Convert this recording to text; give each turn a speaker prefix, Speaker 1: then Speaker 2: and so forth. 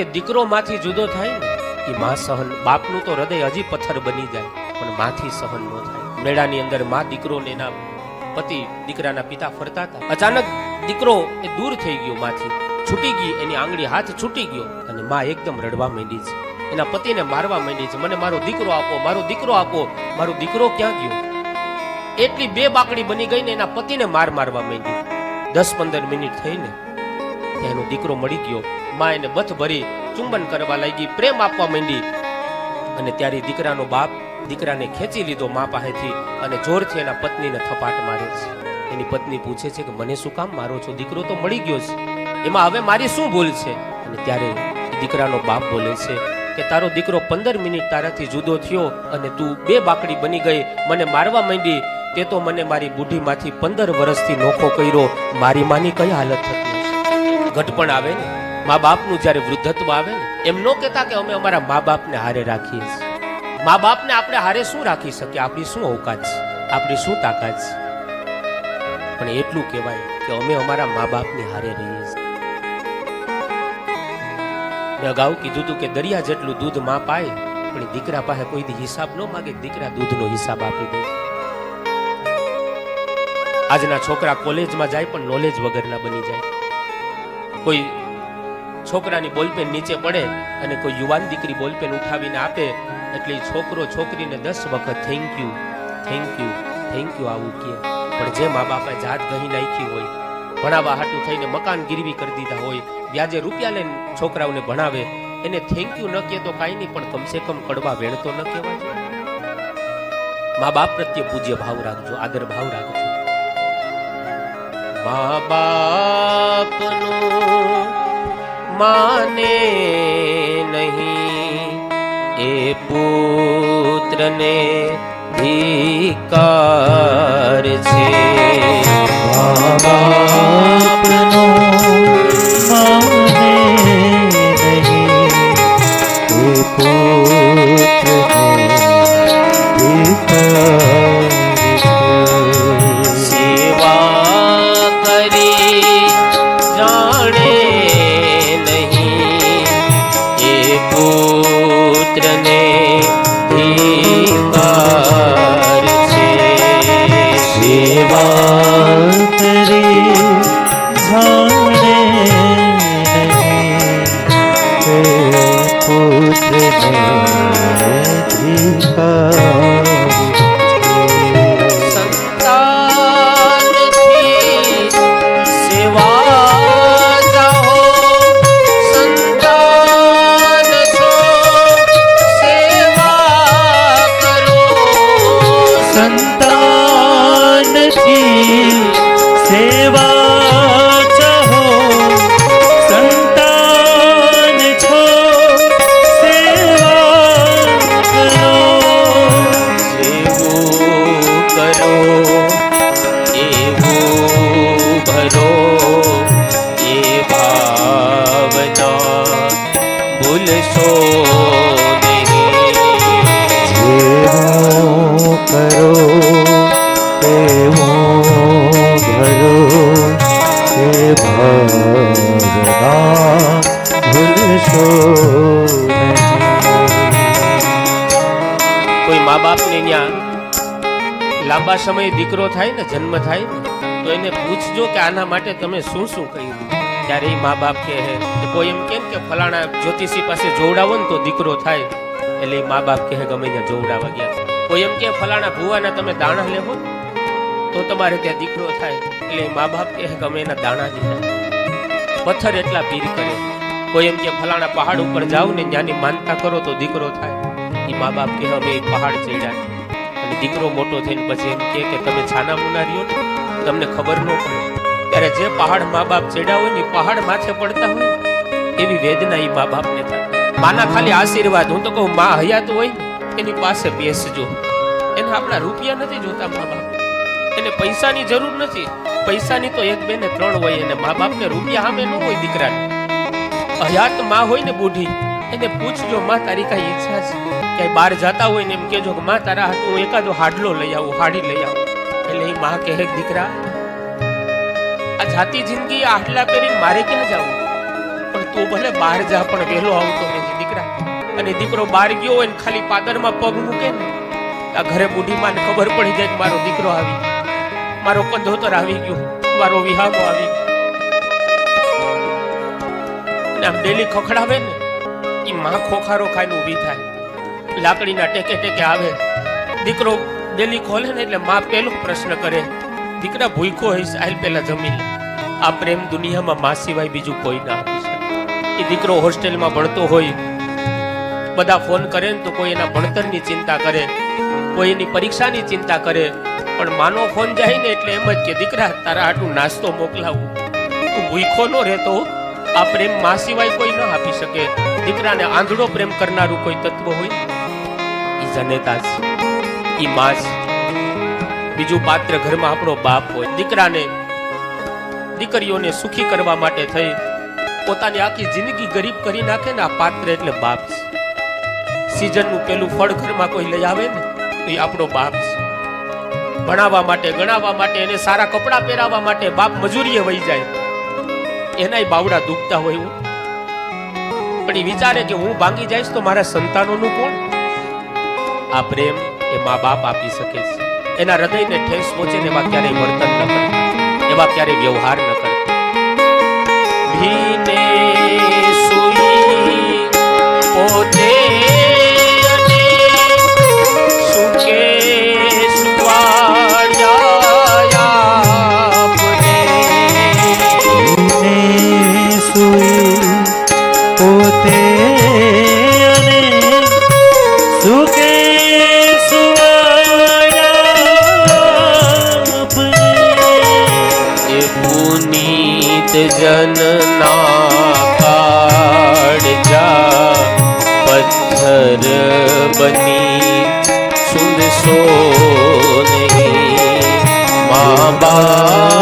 Speaker 1: કે દીકરો માંથી જુદો થાય ને એ મા સહન, બાપનું તો હૃદય હજી પથ્થર બની જાય, પણ માથી સહન ન થાય. મેળાની અંદર મા દીકરો ને એના પતિ દીકરાના પિતા ફરતા હતા. અચાનક દીકરો એ દૂર થઈ ગયો માંથી. છૂટી ગઈ, એની આંગળી હાથ છૂટી ગયો, અને મા એકદમ રડવા માંડી છે. એના પતિને મારવા માંડી છે. મને મારો દીકરો આપો, મારો દીકરો આપો. મારો દીકરો ક્યાં ગયો? એટલી બે બાકડી બની ગઈ ને એના પતિને માર મારવા માંડી. દસ પંદર મિનિટ થઈને એનો દીકરો મળી ગયો. માં એને બથ ભરી ચુંબન કરવા લાગી, પ્રેમ આપવા માંડી. અને ત્યારે દીકરાનો બાપ દીકરાને ખેંચી લીધો મા પાસેથી અને જોરથી એના પત્નીને થપાટ મારે છે. એની પત્ની પૂછે છે કે, મને શું કામ? મારો છો દીકરો તો મળી ગયો છે. એમાં હવે મારી શું ભૂલ છે? અને ત્યારે દીકરાનો બાપ બોલે છે કે, તારો દીકરો પંદર મિનિટ તારાથી જુદો થયો અને તું બે બાકડી બની ગઈ. મને મારવા માંડી. તે તો મને મારી બુઢીમાંથી પંદર વર્ષથી નોખો કર્યો. મારી માની કઈ હાલત થતી ઘટપણ આવે ને? મા બાપનું જ્યારે વૃદ્ધત્વ આવે ને, એમ ન કહેતા કે અમે અમારા મા બાપને હારે રાખીએ છીએ. મા બાપને આપણે હારે શું રાખી શકીએ? આપણી શું અવકાત છે? આપણી શું તાકાત છે? પણ એટલું કહેવાય કે અમે અમારા મા બાપને હારે રહીએ છીએ. મેં અગાઉ કીધું હતું કે દરિયા જેટલું દૂધમાં પાય, પણ દીકરા પાસે કોઈ હિસાબ ન માગે, દીકરા દૂધનો હિસાબ આપી દે. આજના છોકરા કોલેજમાં જાય પણ નોલેજ વગરના બની જાય. કોઈ છોકરાની બોલપેન નીચે પડે અને કોઈ યુવાન દીકરી બોલપેન ઉઠાવીને આપે, એટલે છોકરો છોકરીને દસ વખત thank you thank you thank you આવું કહે. પણ જે મા બાપે જાત ગહી નાખી હોય, ભણાવવા હાટું થઈને મકાન ગીરવી કરી દીધા હોય, વ્યાજે રૂપિયા લઈને છોકરાઓને ભણાવે, એને થેન્ક યુ ન કહે તો કાંઈ નહીં, પણ કમસે કમ કડવા વેણ તો ન કહેવાય. મા બાપ પ્રત્યે પૂજ્ય ભાવ રાખજો, આદર ભાવ રાખજો. મા બાપનું માને નહીં. એ પુત્રને ધિકાર છે.
Speaker 2: મા
Speaker 1: કોઈ મા બાપને ત્યાં લાંબા સમય દીકરો થાય ને, જન્મ થાય ને, તો એને પૂછજો કે આના માટે તમે શું શું કહ્યું ત્યારે એ મા બાપ કહે કે કોઈ એમ કેમ કે ફલાણા જ્યોતિષી પાસે જોવડાવો ને તો દીકરો થાય. એટલે એ મા બાપ કહે ગમે ત્યાં જોવડાવા ગયા. કોઈ એમ કે ફલાણા ભુવાના તમે દાણા લેવો? તો તમારે ત્યાં દીકરો થાય એટલે મા બાપ કહે કે અમે એના દાણા દીધા પથ્થર એટલા પીર કરે કોઈ એમ કે ફલાણા પહાડ ઉપર જાઓ ને ત્યાંની માનતા કરો તો દીકરો થાય. એ મા બાપ કે અમે પહાડ ચડ્યા. અને દીકરો મોટો થઈને પછી એમ કે, તમે છાના મુના રહ્યો ને? તમને ખબર ન પડે. ત્યારે જે પહાડ મા બાપ ચડ્યા હોય ને પહાડ માથે પડતા હોય એવી વેદના એ મા બાપને થાય. માના ખાલી આશીર્વાદ. હું તો કહું, મા હયાત હોય એની પાસે બેસજો. એને આપણા રૂપિયા નથી જોતા મા બાપ એને પૈસાની જરૂર નથી. પૈસાની તો એક, બે ને ત્રણ હોય અને મા બાપને રૂપિયા સામે ન હોય દીકરાને. હયાતમાં હોય ને બુઢી, એને પૂછજો, માં, તારી કઈ ઈચ્છા છે? ક્યાંય બહાર જતા હોય ને એમ કેજો કે, માં, તારા હાથ હું એકાદો હાડલો લઈ આવું, હાડી લઈ આવું. એટલે એ માં કહે, દીકરા, આ જાતી જિંદગી આટલા કરી મારે ક્યાં જવું? પણ તું ભલે બહાર જા, પણ વહેલો આવતો નથી, દીકરા. અને દીકરો બહાર ગયો હોય ને ખાલી પાદરમાં પગ મૂકે ને, આ ઘરે બુઢીમાં ને ખબર પડી જાય કે મારો દીકરો આવી. મારો કંધોતર આવી ગયો. મારો વિહામો આવી ગયો. આમ ડેલી ખખડાવે ને એ માં ખોખારો ખાઈને ઊભી થાય. લાકડીના ટેકે ટેકે આવે. દીકરો ડેલી ખોલે ને એટલે માં પહેલો પ્રશ્ન કરે, દીકરા ભૂખો હઈશ આલ પહેલા જમી આ પ્રેમ દુનિયામાં માં સિવાય બીજું કોઈ ના એ દીકરો હોસ્ટેલમાં ભણતો હોય, બધા ફોન કરે ને તો કોઈ એના ભણતરની ચિંતા કરે, કોઈ એની પરીક્ષાની ચિંતા કરે પણ માનો ફોન જાય ને એટલે એમ જ કે દીકરા, તારા આટલું નાસ્તો મોકલાવું. તું ભૂખો ન રહેતો આ પ્રેમમાં સિવાય કોઈ ન આપી શકે. દીકરાને આંધળો પ્રેમ કરનારું કોઈ તત્વ હોય. એ જનેતા છે એ માં છે બીજું પાત્ર ઘરમાં આપણો બાપ હોય. દીકરાને, દીકરીઓને સુખી કરવા માટે થઈ. પોતાની આખી જિંદગી ગરીબ કરી નાખે ને આ પાત્ર એટલે બાપ છે. સીઝનનું પેલું ફળ ઘરમાં કોઈ લઈ આવે ને, તો એ આપણો બાપ છે. ભણાવવા માટે, ગણાવવા માટે એને સારા કપડાં પહેરાવવા માટે બાપ મજૂરીએ વહી જાય. એનાય બાવડા દુખતા હોય એવું પણ એ વિચારે કે હું ભાંગી જઈશ તો મારા સંતાનોનું કોણ? આ પ્રેમ એ મા બાપ આપી શકે છે. એના હૃદયને ઠેસ પહોંચે એવા ક્યારેય વર્તન ન કરે. એવા ક્યારેય વ્યવહાર ન કરે. ભીને જનના કાળજા પથ્થર બની સુનસો નહીં મા બાપનો